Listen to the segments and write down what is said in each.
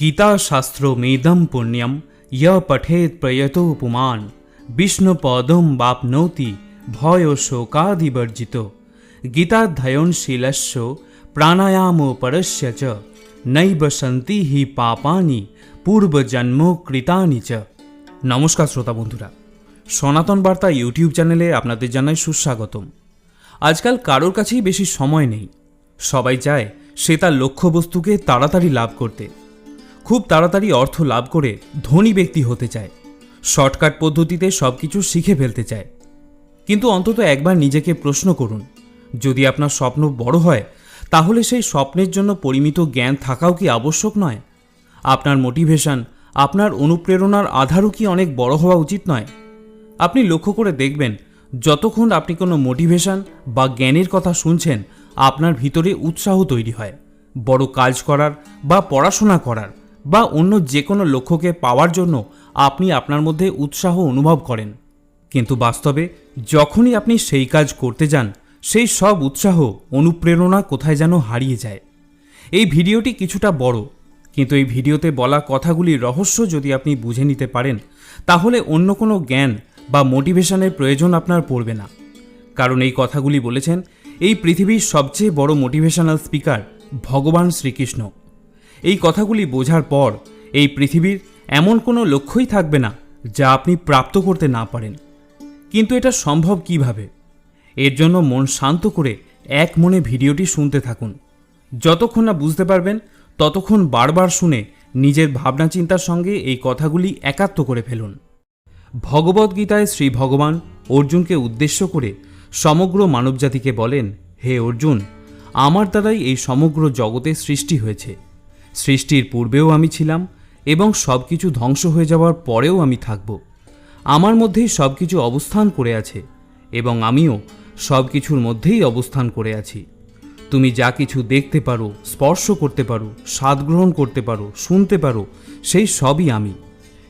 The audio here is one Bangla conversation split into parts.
গীতাশাস্ত্রমেদম পুণ্যম য় পঠেত প্রয়তো বিষ্ণুপদম বাপনৌতি ভয় শোকাদিবর্জিত গীতাধ্যয়নশীলস্য প্রাণায়ামোপরস্য চ নৈব সন্তি হি পাপানি পূর্বজন্মকৃতানি চ নমস্কার শ্রোতা বন্ধুরা সনাতন বার্তা ইউটিউব চ্যানেলে আপনাদের জানাই সুস্বাগতম। আজকাল কারোর কাছেই বেশি সময় নেই। সবাই চায় সে তার লক্ষ্যবস্তুকে তাড়াতাড়ি লাভ করতে। খুব তাড়াতাড়ি অর্থ লাভ করে ধনী ব্যক্তি হতে চায়। শর্টকাট পদ্ধতিতে সব কিছু শিখে ফেলতে চায়। কিন্তু অন্তত একবার নিজেকে প্রশ্ন করুন, যদি আপনার স্বপ্ন বড় হয়, তাহলে সেই স্বপ্নের জন্য পরিমিত জ্ঞান থাকাও কি আবশ্যক নয়? আপনার মোটিভেশন, আপনার অনুপ্রেরণার আধারও কি অনেক বড় হওয়া উচিত নয়? আপনি লক্ষ্য করে দেখবেন, যতক্ষণ আপনি কোনো মোটিভেশন বা জ্ঞানের কথা শুনছেন, আপনার ভিতরে উৎসাহ তৈরি হয়। বড় কাজ করার বা পড়াশোনা করার। বা অন্য যে কোনো লক্ষ্যকে পাওয়ার জন্য আপনি আপনার মধ্যে উৎসাহ অনুভব করেন। কিন্তু বাস্তবে যখনই আপনি সেই কাজ করতে যান, সেই সব উৎসাহ, অনুপ্রেরণা কোথায় যেন হারিয়ে যায়। এই ভিডিওটি কিছুটা বড়, কিন্তু এই ভিডিওতে বলা কথাগুলির রহস্য যদি আপনি বুঝে নিতে পারেন, তাহলে অন্য কোনো জ্ঞান বা মোটিভেশনের প্রয়োজন আপনার পড়বে না। কারণ এই কথাগুলি বলেছেন, এই পৃথিবীর সবচেয়ে বড় মোটিভেশনাল স্পিকার ভগবান শ্রীকৃষ্ণ। এই কথাগুলি বোঝার পর এই পৃথিবীর এমন কোনো লক্ষ্যই থাকবে না যা আপনি প্রাপ্ত করতে না পারেন। কিন্তু এটা সম্ভব কীভাবে? এর জন্য মন শান্ত করে এক মনে ভিডিওটি শুনতে থাকুন। যতক্ষণ না বুঝতে পারবেন, ততক্ষণ বারবার শুনে নিজের ভাবনা চিন্তার সঙ্গে এই কথাগুলি একাত্ম করে ফেলুন। ভগবদ্গীতায় শ্রী ভগবান অর্জুনকে উদ্দেশ্য করে সমগ্র মানবজাতিকে বলেন, হে অর্জুন, আমার দ্বারাই এই সমগ্র জগতে সৃষ্টি হয়েছে। সৃষ্টির পূর্বেও আমি ছিলাম এবং সব কিছু ধ্বংস হয়ে যাওয়ার পরেও আমি থাকব। আমার মধ্যেই সব কিছু অবস্থান করে আছে এবং আমিও সব কিছুর মধ্যেই অবস্থান করে আছি। তুমি যা কিছু দেখতে পারো, স্পর্শ করতে পারো, স্বাদ গ্রহণ করতে পারো, শুনতে পারো, সেই সবই আমি।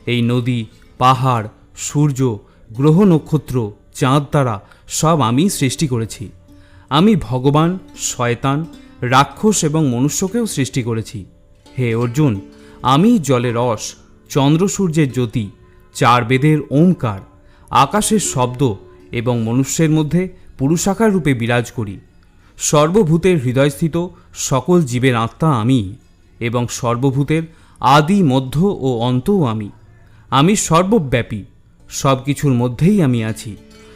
এই নদী, পাহাড়, সূর্য, গ্রহ নক্ষত্র, চাঁদ তারা সব আমি সৃষ্টি করেছি। আমি ভগবান, শয়তান, রাক্ষস এবং মনুষ্যকেও সৃষ্টি করেছি। হে অর্জুন, আমি জলের রস, চন্দ্র সূর্যের জ্যোতি চার বেদের ওমকার, আকাশের শব্দ এবং মনুষ্যের মধ্যে পুরুষাকার রূপে বিরাজ করি। সর্বভূতের হৃদয়স্থিত সকল জীবের আত্মা আমি এবং সর্বভূতের আদি মধ্য ও অন্তও আমি। আমি সর্বব্যাপী সব কিছুর মধ্যেই আমি আছি।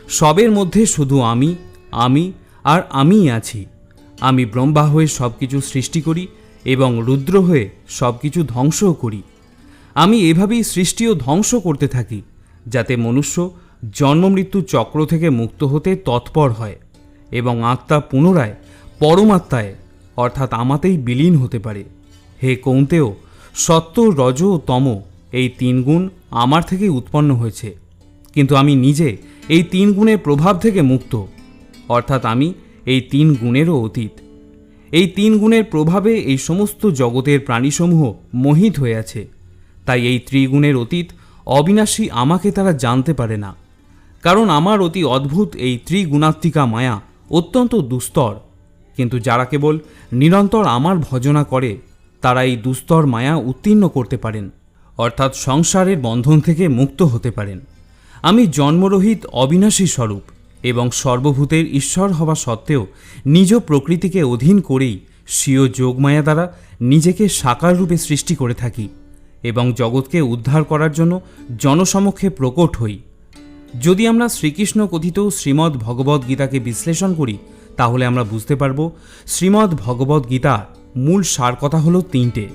সবের মধ্যে শুধু আমি আমি আর আমিই আছি। আমি ব্রহ্মা হয়ে সব কিছু সৃষ্টি করি এবং রুদ্র হয়ে সব কিছু ধ্বংসও করি। আমি এভাবেই সৃষ্টিও ধ্বংস করতে থাকি, যাতে মনুষ্য জন্মমৃত্যু চক্র থেকে মুক্ত হতে তৎপর হয় এবং আত্মা পুনরায় পরমাত্মায়, অর্থাৎ আমাতেই বিলীন হতে পারে। হে কৌন্তেও সত্য, রজ ও তম এই তিন গুণ আমার থেকেই উৎপন্ন হয়েছে। কিন্তু আমি নিজে এই তিন গুণের প্রভাব থেকে মুক্ত, অর্থাৎ আমি এই তিন গুণেরও অতীত। এই তিন গুণের প্রভাবে এই সমস্ত জগতের প্রাণীসমূহ মোহিত হয়ে আছে। তাই এই ত্রিগুণের অতীত অবিনাশী আমাকে তারা জানতে পারে না। কারণ আমার অতি অদ্ভুত এই ত্রিগুণাত্মিকা মায়া অত্যন্ত দুস্তর। কিন্তু যারা কেবল নিরন্তর আমার ভজনা করে, তারা এই দুস্তর মায়া উত্তীর্ণ করতে পারেন, অর্থাৎ সংসারের বন্ধন থেকে মুক্ত হতে পারেন। আমি জন্মরহিত অবিনাশী স্বরূপ। এবং সর্বভূতের ঈশ্বর হওয়া সত্ত্বেও নিজ প্রকৃতিকে অধীন করেই স্বীয় যোগমায়া দ্বারা নিজেকে সাকার রূপে সৃষ্টি করে থাকি এবং জগৎকে উদ্ধার করার জন্য জনসমক্ষে প্রকট হই। যদি আমরা শ্রীকৃষ্ণ কথিত শ্রীমদ্ ভগবদ্ গীতাকে বিশ্লেষণ করি, তাহলে আমরা বুঝতে পারব শ্রীমদ্ ভগবদ্ গীতা মূল সার কথা হলো তিনটে।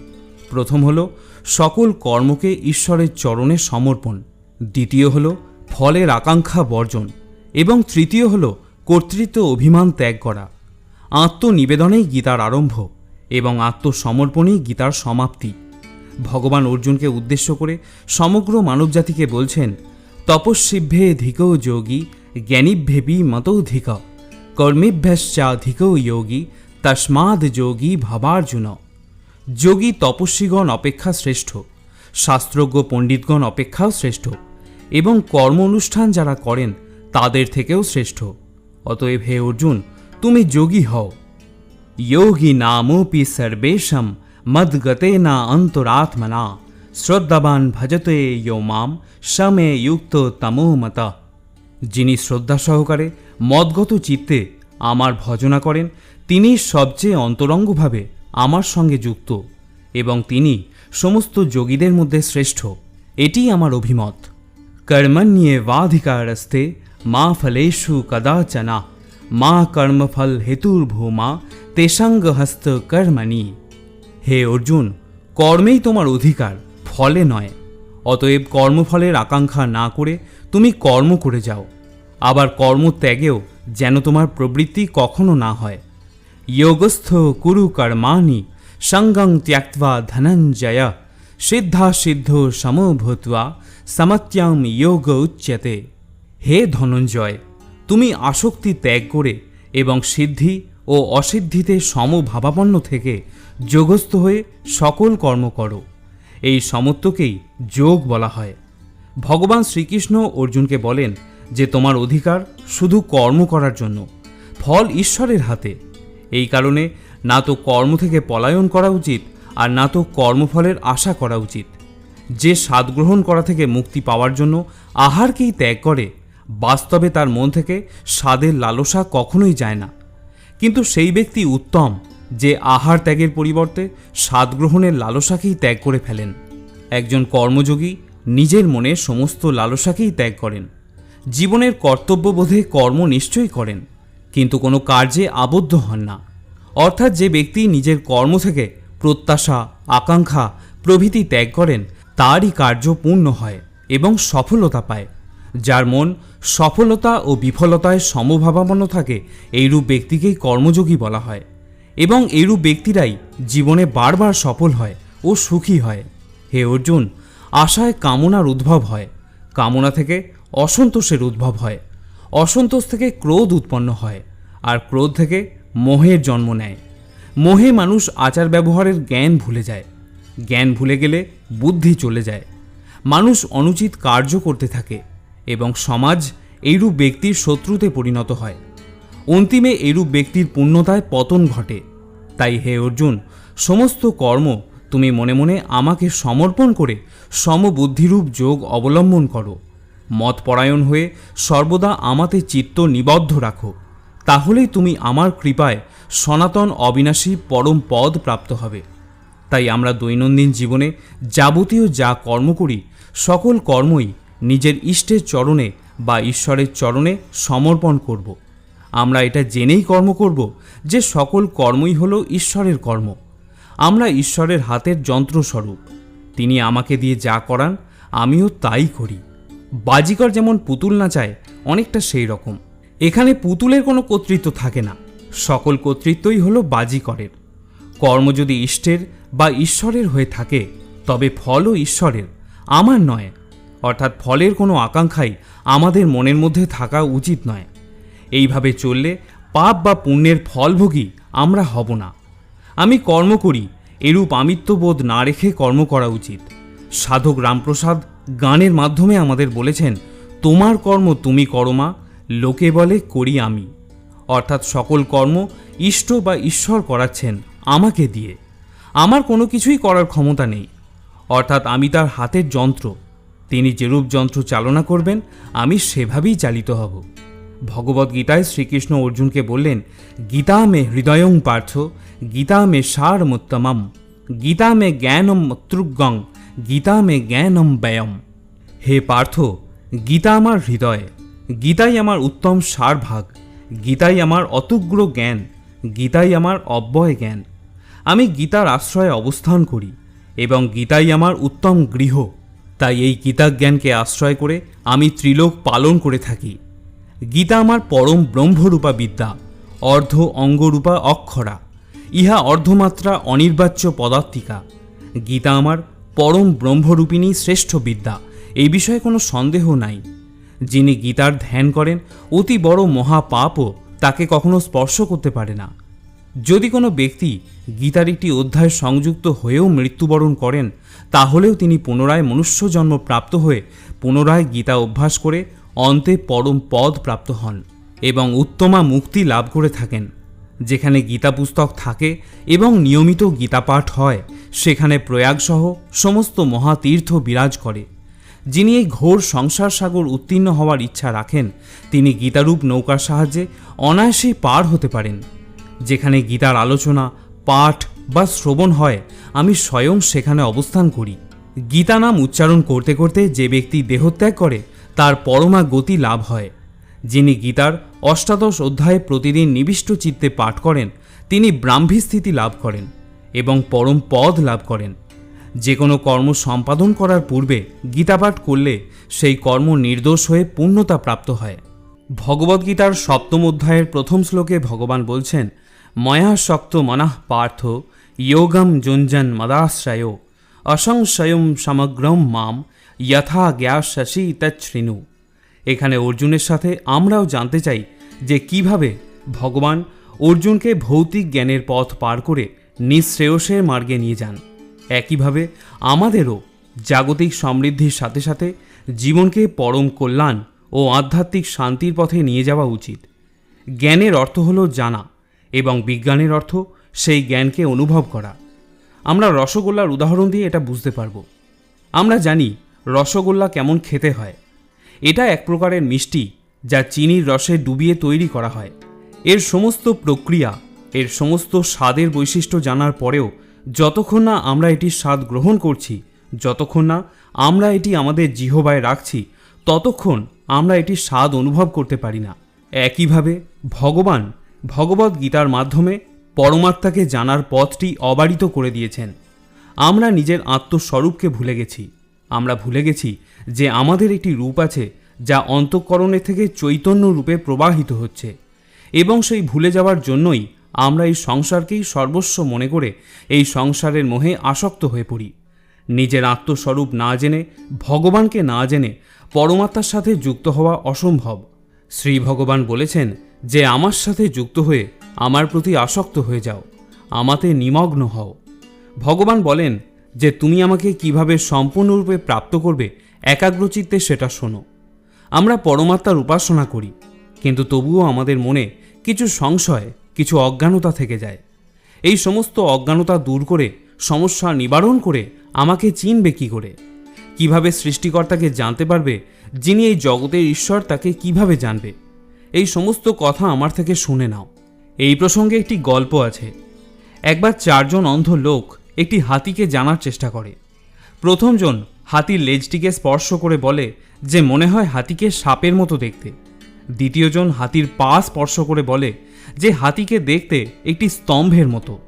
প্রথম হলো, সকল কর্মকে ঈশ্বরের চরণে সমর্পণ। দ্বিতীয় হলো, ফলের আকাঙ্ক্ষা বর্জন। এবং তৃতীয় হল কর্তৃত্ব অভিমান ত্যাগ করা। আত্মনিবেদনেই গীতার আরম্ভ এবং আত্মসমর্পণেই গীতার সমাপ্তি। ভগবান অর্জুনকে উদ্দেশ্য করে সমগ্র মানবজাতিকে বলছেন, তপস্বিভ্যে ধিকৌ যোগী, জ্ঞানীভ্যেপি মতৌধিক কর্মেভ্যাশ্চাধিকৌ যোগী তস্মাদ যোগী ভবার্জুন। যোগী তপস্বীগণ অপেক্ষা শ্রেষ্ঠ, শাস্ত্রজ্ঞ পণ্ডিতগণ অপেক্ষাও শ্রেষ্ঠ এবং কর্ম অনুষ্ঠান যারা করেন তাদের থেকেও শ্রেষ্ঠ। অতএব হে অর্জুন, তুমি যোগী হও। যোগী নামোপি সর্বেশম, মদগতে না অন্তরাত্মনা। শ্রদ্ধাবান ভজতে ইয়ো মাম সমে যুক্ত তমোমত যিনি শ্রদ্ধা সহকারে মদগত চিত্তে আমার ভজনা করেন, তিনি সবচেয়ে অন্তরঙ্গভাবে আমার সঙ্গে যুক্ত এবং তিনি সমস্ত যোগীদের মধ্যে শ্রেষ্ঠ। এটি আমার অভিমত। কর্মণ্যে বাধিকারস্তে মা ফলেষু কদাচনা, মা কর্মফল হেতুর্ভূমা তেসাঙ্গ হস্ত কর্মণি। হে অর্জুন, কর্মেই তোমার অধিকার, ফলে নয়। অতএব কর্মফলের আকাঙ্ক্ষা না করে তুমি কর্ম করে যাও। আবার কর্ম ত্যাগেও যেন তোমার প্রবৃত্তি কখনো না হয়। যোগস্থ কুরু কর্মাণি, সঙ্গং ত্যক্ত্বা ধনঞ্জয় সিদ্ধা সিদ্ধ সমভূত্বা সমত্যাম যোগ উচ্যতে। হে ধনঞ্জয়, তুমি আসক্তি ত্যাগ করে এবং সিদ্ধি ও অসিদ্ধিতে সমভাবাপন্ন থেকে যোগস্থ হয়ে সকল কর্ম করো। এই সমত্বকেই যোগ বলা হয়। ভগবান শ্রীকৃষ্ণ অর্জুনকে বলেন যে তোমার অধিকার শুধু কর্ম করার জন্য, ফল ঈশ্বরের হাতে। এই কারণে না তো কর্ম থেকে পলায়ন করা উচিত, আর না তো কর্মফলের আশা করা উচিত। যে স্বাদ গ্রহণ করা থেকে মুক্তি পাওয়ার জন্য আহারকেই ত্যাগ করে বাস্তবে তার মন থেকে স্বাদের লালসা কখনোই যায় না। কিন্তু সেই ব্যক্তি উত্তম যে আহার ত্যাগের পরিবর্তে স্বাদ গ্রহণের লালসাকেই ত্যাগ করে ফেলেন। একজন কর্মযোগী নিজের মনে সমস্ত লালসাকেই ত্যাগ করেন। জীবনের কর্তব্যবোধে কর্ম নিশ্চয়ই করেন, কিন্তু কোনো কার্যে আবদ্ধ হন না। অর্থাৎ যে ব্যক্তি নিজের কর্ম থেকে প্রত্যাশা, আকাঙ্ক্ষা, প্রভৃতি ত্যাগ করেন, তারই কার্য পূর্ণ হয় এবং সফলতা পায়, যার মন সফলতা ও বিফলতায় সমভাবাপন্ন থাকে, এইরূপ ব্যক্তিকেই কর্মযোগী বলা হয়। এবং এইরূপ ব্যক্তিরাই জীবনে বারবার সফল হয় ও সুখী হয়। হে অর্জুন, আশায় কামনার উদ্ভব হয়। কামনা থেকে অসন্তোষের উদ্ভব হয়। অসন্তোষ থেকে ক্রোধ উৎপন্ন হয় আর ক্রোধ থেকে মোহের জন্ম নেয়। মোহে মানুষ আচার ব্যবহারের জ্ঞান ভুলে যায়। জ্ঞান ভুলে গেলে বুদ্ধি চলে যায়। মানুষ অনুচিত কার্য করতে থাকে। এবং সমাজ এইরূপ ব্যক্তির শত্রুতে পরিণত হয়। অন্তিমে এইরূপ ব্যক্তির পূর্ণতায় পতন ঘটে। তাই হে অর্জুন, সমস্ত কর্ম তুমি মনে মনে আমাকে সমর্পণ করে সমবুদ্ধিরূপ যোগ অবলম্বন করো। মতপরায়ণ হয়ে সর্বদা আমাতে চিত্ত নিবদ্ধ রাখো। তাহলেই তুমি আমার কৃপায় সনাতন অবিনাশী পরম পদ প্রাপ্ত হবে। তাই আমরা দৈনন্দিন জীবনে যাবতীয় যা কর্ম করি, সকল কর্মই নিজের ইষ্টের চরণে বা ঈশ্বরের চরণে সমর্পণ করব। আমরা এটা জেনেই কর্ম করব যে সকল কর্মই হলো ঈশ্বরের কর্ম। আমরা ঈশ্বরের হাতের যন্ত্রস্বরূপ। তিনি আমাকে দিয়ে যা করান, আমিও তাই করি। বাজিকর যেমন পুতুল নাচায় অনেকটা সেই রকম। এখানে পুতুলের কোনো কর্তৃত্ব থাকে না। সকল কর্তৃত্বই হলো বাজিকরের। কর্ম যদি ইষ্টের বা ঈশ্বরের হয়ে থাকে, তবে ফলও ঈশ্বরের, আমার নয়। অর্থাৎ ফলের কোনো আকাঙ্ক্ষাই আমাদের মনের মধ্যে থাকা উচিত নয়। এইভাবে চললে পাপ বা পুণ্যের ফলভোগী আমরা হব না। আমি কর্ম করি, এরূপ আমিত্ববোধ না রেখে কর্ম করা উচিত। সাধক রামপ্রসাদ গানের মাধ্যমে আমাদের বলেছেন, তোমার কর্ম তুমি করমা লোকে বলে করি আমি। অর্থাৎ সকল কর্ম ইষ্ট বা ঈশ্বর করাচ্ছেন আমাকে দিয়ে। আমার কোনো কিছুই করার ক্ষমতা নেই। অর্থাৎ আমি তার হাতের যন্ত্র। তিনি যেরূপ যন্ত্র চালনা করবেন, আমি সেভাবেই চালিত হব। ভগবদ্গীতায় শ্রীকৃষ্ণ অর্জুনকে বললেন, গীতা মে হৃদয়ং পার্থ, গীতা মে সারমুত্তমম, গীতা মে জ্ঞানম মতৃগং গীতা মে জ্ঞানম ব্যয়ম। হে পার্থ, গীতা আমার হৃদয়, গীতাই আমার উত্তম সার ভাগ গীতাই আমার অতুগ্র জ্ঞান, গীতাই আমার অব্যয় জ্ঞান। আমি গীতার আশ্রয়ে অবস্থান করি এবং গীতাই আমার উত্তম গৃহ। তাই এই গীতাজ্ঞানকে আশ্রয় করে আমি ত্রিলোক পালন করে থাকি। গীতা আমার পরম ব্রহ্মরূপা বিদ্যা, অর্ধ অঙ্গরূপা অক্ষরা, ইহা অর্ধমাত্রা অনির্বাচ্য পদার্থিকা গীতা আমার পরম ব্রহ্মরূপিণী শ্রেষ্ঠ বিদ্যা, এই বিষয়ে কোনো সন্দেহ নাই। যিনি গীতার ধ্যান করেন, অতি বড় মহাপাপও তাকে কখনো স্পর্শ করতে পারে না। যদি কোনো ব্যক্তি গীতার একটি অধ্যায় সংযুক্ত হয়েও মৃত্যুবরণ করেন তাহলেও তিনি পুনরায় মনুষ্য জন্ম প্রাপ্ত হয়ে পুনরায় গীতা অভ্যাস করে অন্তে পরম পদ প্রাপ্ত হন এবং উত্তমা মুক্তি লাভ করে থাকেন। যেখানে গীতা পুস্তক থাকে এবং নিয়মিত গীতা পাঠ হয়, সেখানে প্রয়াগসহ সমস্ত মহাতীর্থ বিরাজ করে। যিনি এই ঘোর সংসার সাগর উত্তীর্ণ হওয়ার ইচ্ছা রাখেন, তিনি গীতারূপ নৌকার সাহায্যে অনায়াসেই পার হতে পারেন। যেখানে গীতার আলোচনা, পাঠ বা শ্রবণ হয়, আমি স্বয়ং সেখানে অবস্থান করি। গীতা নাম উচ্চারণ করতে করতে যে ব্যক্তি দেহত্যাগ করে, তার পরমা গতি লাভ হয়। যিনি গীতার অষ্টাদশ অধ্যায়ে প্রতিদিন নিবিষ্ট চিত্তে পাঠ করেন, তিনি ব্রাহ্মী স্থিতি লাভ করেন এবং পরম পদ লাভ করেন। যে কোনো কর্ম সম্পাদন করার পূর্বে গীতাপাঠ করলে সেই কর্ম নির্দোষ হয়ে পূর্ণতা প্রাপ্ত হয়। ভগবদ্গীতার সপ্তম অধ্যায়ের প্রথম শ্লোকে ভগবান বলছেন ময়া শক্ত মনাঃ পার্থ, যোগম যুঞ্জন মদাশ্রয়, অসংশয়ম সমগ্রম মাম, যথা জ্ঞাসী তৃণু এখানে অর্জুনের সাথে আমরাও জানতে চাই যে কীভাবে ভগবান অর্জুনকে ভৌতিক জ্ঞানের পথ পার করে নিঃশ্রেয়সের মার্গে নিয়ে যান। একইভাবে আমাদেরও জাগতিক সমৃদ্ধির সাথে সাথে জীবনকে পরম কল্যাণ ও আধ্যাত্মিক শান্তির পথে নিয়ে যাওয়া উচিত। জ্ঞানের অর্থ হল জানা। এবং বিজ্ঞানের অর্থ সেই জ্ঞানকে অনুভব করা। আমরা রসগোল্লার উদাহরণ দিয়ে এটা বুঝতে পারব। আমরা জানি রসগোল্লা কেমন খেতে হয়। এটা এক প্রকারের মিষ্টি যা চিনির রসে ডুবিয়ে তৈরি করা হয়। এর সমস্ত প্রক্রিয়া, এর সমস্ত স্বাদের বৈশিষ্ট্য জানার পরেও যতক্ষণ না আমরা এটির স্বাদ গ্রহণ করছি, যতক্ষণ না আমরা এটি আমাদের জিহবায় রাখছি, ততক্ষণ আমরা এটির স্বাদ অনুভব করতে পারি না। একইভাবে ভগবান ভগবদ্ গীতার মাধ্যমে পরমাত্মাকে জানার পথটি অবারিত করে দিয়েছেন। আমরা নিজের আত্মস্বরূপকে ভুলে গেছি। আমরা ভুলে গেছি যে আমাদের একটি রূপ আছে যা অন্তঃকরণে থেকে চৈতন্য রূপে প্রবাহিত হচ্ছে। এবং সেই ভুলে যাওয়ার জন্যই আমরা এই সংসারকেই সর্বস্ব মনে করে এই সংসারের মোহে আসক্ত হয়ে পড়ি। নিজের আত্মস্বরূপ না জেনে, ভগবানকে না জেনে পরমাত্মার সাথে যুক্ত হওয়া অসম্ভব। শ্রী ভগবান বলেছেন যে আমার সাথে যুক্ত হয়ে আমার প্রতি আসক্ত হয়ে যাও, আমাতে নিমগ্ন হও। ভগবান বলেন যে তুমি আমাকে কীভাবে সম্পূর্ণরূপে প্রাপ্ত করবে, একাগ্রচিত্তে সেটা শোনো। আমরা পরমাত্মার উপাসনা করি, কিন্তু তবুও আমাদের মনে কিছু সংশয়, কিছু অজ্ঞানতা থেকে যায়। এই সমস্ত অজ্ঞানতা দূর করে, সমস্যা নিবারণ করে আমাকে চিনবে কি করে? কীভাবে সৃষ্টিকর্তাকে জানতে পারবে, যিনি এই জগতের ঈশ্বর, তাকে কীভাবে জানবে? এই সমস্ত কথা আমার থেকে শুনে নাও। এই প্রসঙ্গে একটি গল্প আছে। একবার চারজন অন্ধ লোক একটি হাতিকে জানার চেষ্টা করে। প্রথমজন হাতির লেজটিকে স্পর্শ করে বলে যে মনে হয় হাতিকে সাপের মতো দেখতে। দ্বিতীয়জন হাতির পা স্পর্শ করে বলে যে হাতিকে দেখতে একটি স্তম্ভের মতো।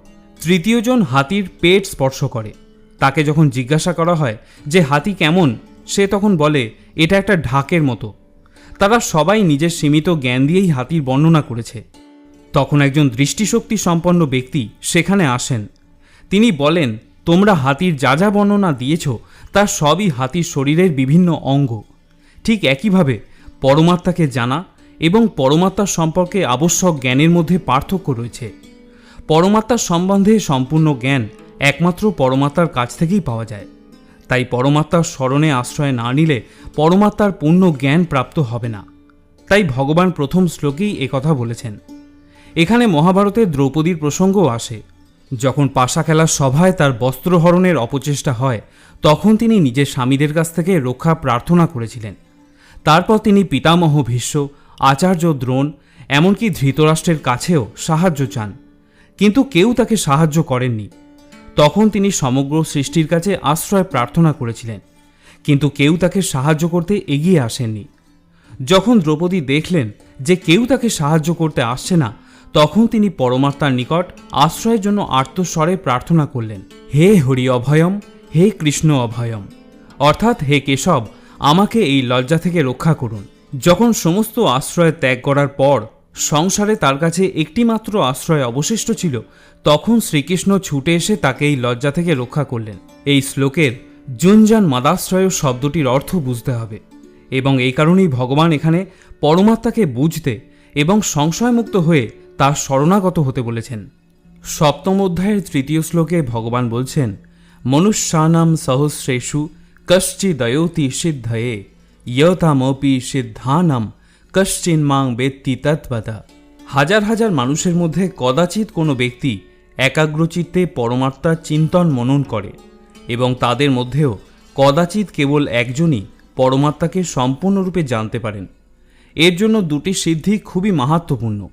তৃতীয়জন হাতির পেট স্পর্শ করে। তাকে যখন জিজ্ঞাসা করা হয় যে হাতি কেমন, সে তখন বলে, এটা একটা ঢাকের মতো। তারা সবাই নিজের সীমিত জ্ঞান দিয়েই হাতির বর্ণনা করেছে। তখন একজন দৃষ্টিশক্তি সম্পন্ন ব্যক্তি সেখানে আসেন। তিনি বলেন, তোমরা হাতির যা যা বর্ণনা দিয়েছ, তা সবই হাতির শরীরের বিভিন্ন অঙ্গ। ঠিক একইভাবে পরমাত্মাকে জানা এবং পরমাত্মার সম্পর্কে আবশ্যক জ্ঞানের মধ্যে পার্থক্য রয়েছে। পরমাত্মার সম্বন্ধে সম্পূর্ণ জ্ঞান একমাত্র পরমাত্মার কাছ থেকেই পাওয়া যায়। তাই পরমাত্মার স্মরণে আশ্রয় না নিলে পরমাত্মার পূর্ণ জ্ঞান প্রাপ্ত হবে না। তাই ভগবান প্রথম শ্লোকেই একথা বলেছেন। এখানে মহাভারতে দ্রৌপদীর প্রসঙ্গও আসে। যখন পাশা খেলার সভায় তার বস্ত্রহরণের অপচেষ্টা হয়, তখন তিনি নিজের স্বামীদের কাছ থেকে রক্ষা প্রার্থনা করেছিলেন। তারপর তিনি পিতামহ ভীষ্ম, আচার্য দ্রোণ, এমনকি ধৃতরাষ্ট্রের কাছেও সাহায্য চান। কিন্তু কেউ তাকে সাহায্য করেননি। তখন তিনি সমগ্র সৃষ্টির কাছে আশ্রয় প্রার্থনা করেছিলেন। কিন্তু কেউ তাকে সাহায্য করতে এগিয়ে আসেননি। যখন দ্রৌপদী দেখলেন যে কেউ তাকে সাহায্য করতে আসছে না, তখন তিনি পরমাত্মার নিকট আশ্রয়ের জন্য আর্তস্বরে প্রার্থনা করলেন, হে হরি অভয়ম, হে কৃষ্ণ অভয়ম, অর্থাৎ হে কেশব, আমাকে এই লজ্জা থেকে রক্ষা করুন। যখন সমস্ত আশ্রয় ত্যাগ করার পর সংসারে তার কাছে একটিমাত্র আশ্রয় অবশিষ্ট ছিল। তখন শ্রীকৃষ্ণ ছুটে এসে তাকে এই লজ্জা থেকে রক্ষা করলেন। এই শ্লোকের জুনজান মাদাশ্রয় শব্দটির অর্থ বুঝতে হবে। এবং এই কারণেই ভগবান এখানে পরমাত্মাকে বুঝতে এবং সংশয়মুক্ত হয়ে তার শরণাগত হতে বলেছেন। সপ্তম অধ্যায়ের তৃতীয় শ্লোকে ভগবান বলছেন, মনুষ্যানাম সহস্রেষু কশ্চিদয়তি সিদ্ধয়ে, ইয়তামপি সিদ্ধানাম কশ্চিন মাং বেত্তি তৎপদা হাজার হাজার মানুষের মধ্যে কদাচিৎ কোনো ব্যক্তি একাগ্রচিত্তে পরমাত্মার চিন্তন মনন করে এবং তাদের মধ্যেও কদাচিৎ কেবল একজনই পরমাত্মাকে সম্পূর্ণরূপে জানতে পারেন। এর জন্য দুটি সিদ্ধি খুবই মাহাত্মপূর্ণ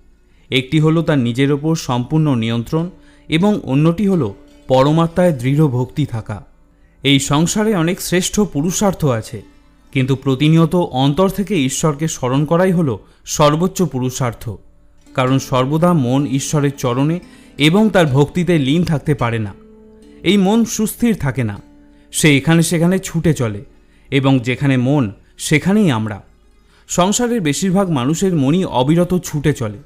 একটি হলো তার নিজের ওপর সম্পূর্ণ নিয়ন্ত্রণ এবং অন্যটি হলো পরমাত্মায় দৃঢ় ভক্তি থাকা। এই সংসারে অনেক শ্রেষ্ঠ পুরুষার্থ আছে। কিন্তু প্রতিনিয়ত অন্তর থেকে ঈশ্বরকে স্মরণ করাই হল সর্বোচ্চ পুরুষার্থ। কারণ সর্বদা মন ঈশ্বরের চরণে এবং তার ভক্তিতে লীন থাকতে পারে না। এই মন সুস্থির থাকে না। সে এখানে সেখানে ছুটে চলে এবং যেখানে মন, সেখানেই আমরা। সংসারের বেশিরভাগ মানুষের মনই অবিরত ছুটে চলে।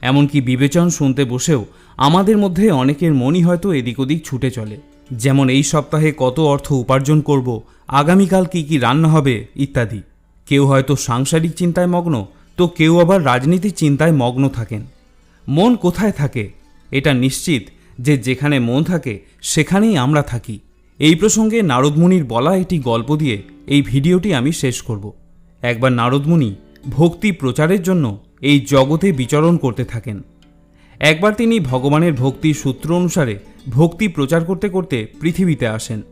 এমনকি বিবেচন শুনতে বসেও আমাদের মধ্যে অনেকের মনই হয়তো এদিক ওদিক ছুটে চলে। যেমন এই সপ্তাহে কত অর্থ উপার্জন করব, আগামীকাল কী কী রান্না হবে, ইত্যাদি। কেউ হয়তো সাংসারিক চিন্তায় মগ্ন, তো কেউ আবার রাজনীতির চিন্তায় মগ্ন থাকেন। মন কোথায় থাকে? এটা নিশ্চিত যে যেখানে মন থাকে, সেখানেই আমরা থাকি। এই প্রসঙ্গে নারদমুনির বলা একটি গল্প দিয়ে এই ভিডিওটি আমি শেষ করব। একবার নারদমুনি ভক্তি প্রচারের জন্য এই জগতে বিচরণ করতে থাকেন। একবার তিনি ভগবানের ভক্তির সূত্র অনুসারে ভক্তি প্রচার করতে করতে পৃথিবীতে আসেন।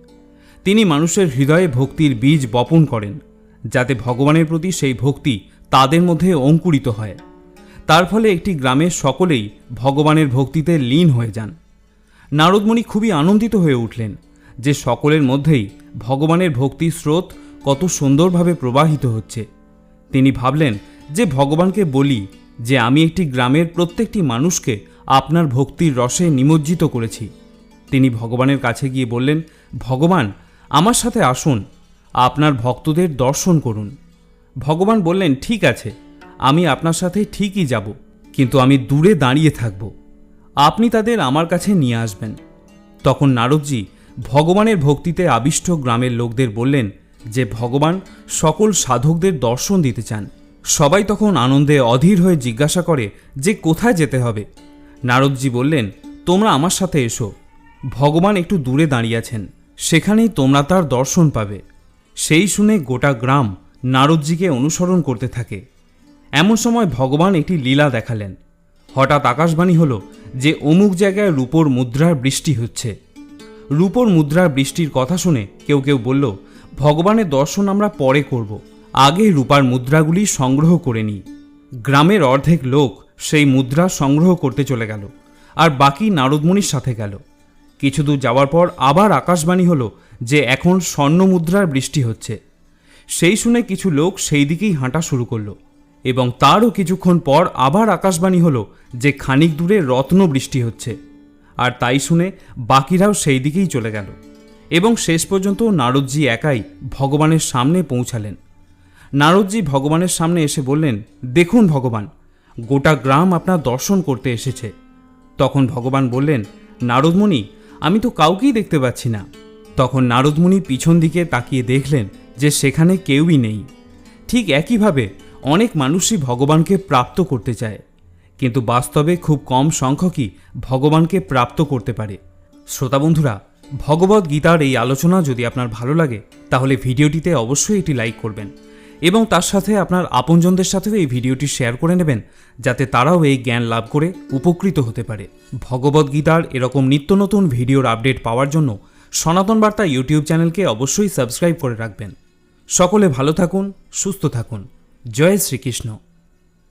তিনি মানুষের হৃদয়ে ভক্তির বীজ বপন করেন, যাতে ভগবানের প্রতি সেই ভক্তি তাদের মধ্যে অঙ্কুরিত হয়। তার ফলে একটি গ্রামের সকলেই ভগবানের ভক্তিতে লীন হয়ে যান। নারদমণি খুবই আনন্দিত হয়ে উঠলেন যে সকলের মধ্যেই ভগবানের ভক্তির স্রোত কত সুন্দরভাবে প্রবাহিত হচ্ছে। তিনি ভাবলেন যে ভগবানকে বলি যে আমি একটি গ্রামের প্রত্যেকটি মানুষকে আপনার ভক্তির রসে নিমজ্জিত করেছি। তিনি ভগবানের কাছে গিয়ে বললেন, ভগবান, আমার সাথে আসুন, আপনার ভক্তদের দর্শন করুন। ভগবান বললেন, ঠিক আছে, আমি আপনার সাথে ঠিকই যাব, কিন্তু আমি দূরে দাঁড়িয়ে থাকব। আপনি তাদের আমার কাছে নিয়ে আসবেন। তখন নারদজি ভগবানের ভক্তিতে আবিষ্ট গ্রামের লোকদের বললেন যে, ভগবান, সকল সাধকদের দর্শন দিতে চান। সবাই তখন আনন্দে অধীর হয়ে জিজ্ঞাসা করে যে কোথায় যেতে হবে। নারদজি বললেন, তোমরা আমার সাথে এসো। ভগবান একটু দূরে দাঁড়িয়ে আছেন সেখানেই তোমরা তার দর্শন পাবে। সেই শুনে গোটা গ্রাম নারদজিকে অনুসরণ করতে থাকে। এমন সময় ভগবান একটি লীলা দেখালেন। হঠাৎ আকাশবাণী হলো যে অমুক জায়গায় রূপোর মুদ্রার বৃষ্টি হচ্ছে। রূপোর মুদ্রার বৃষ্টির কথা শুনে কেউ কেউ বলল, ভগবানের দর্শন আমরা পরে করব। আগে রূপার মুদ্রাগুলি সংগ্রহ করে নিই। গ্রামের অর্ধেক লোক সেই মুদ্রা সংগ্রহ করতে চলে গেল, আর বাকি নারদমণির সাথে গেল। কিছু দূর যাওয়ার পর আবার আকাশবাণী হলো যে এখন স্বর্ণ মুদ্রার বৃষ্টি হচ্ছে। সেই শুনে কিছু লোক সেই দিকেই হাঁটা শুরু করল, এবং তারও কিছুক্ষণ পর আবার আকাশবাণী হলো যে খানিক দূরে রত্ন বৃষ্টি হচ্ছে, আর তাই শুনে বাকিরাও সেই দিকেই চলে গেল। এবং শেষ পর্যন্ত নারদজি একাই ভগবানের সামনে পৌঁছালেন। নারদজি ভগবানের সামনে এসে বললেন, দেখুন ভগবান, গোটা গ্রাম আপনার দর্শন করতে এসেছে। তখন ভগবান বললেন, নারদমণি, আমি তো কাউকেই দেখতে পাচ্ছি না। তখন নারদমণি পিছন দিকে তাকিয়ে দেখলেন যে সেখানে কেউই নেই। ঠিক একইভাবে অনেক মানুষই ভগবানকে প্রাপ্ত করতে চায়, কিন্তু বাস্তবে খুব কম সংখ্যকই ভগবানকে প্রাপ্ত করতে পারে। শ্রোতা বন্ধুরা গীতার এই আলোচনা যদি আপনার ভালো লাগে, তাহলে ভিডিওটিতে অবশ্যই এটি লাইক করবেন। এবং তার সাথে আপনার আপনজনদের সাথেও এই ভিডিওটি শেয়ার করে নেবেন, যাতে তারাও এই জ্ঞান লাভ করে উপকৃত হতে পারে। ভগবদ্গীতার গীতার এরকম নিত্য নতুন ভিডিওর আপডেট পাওয়ার জন্য সনাতন বার্তা ইউটিউব চ্যানেলকে অবশ্যই সাবস্ক্রাইব করে রাখবেন। সকলে ভালো থাকুন, সুস্থ থাকুন। জয় শ্রীকৃষ্ণ।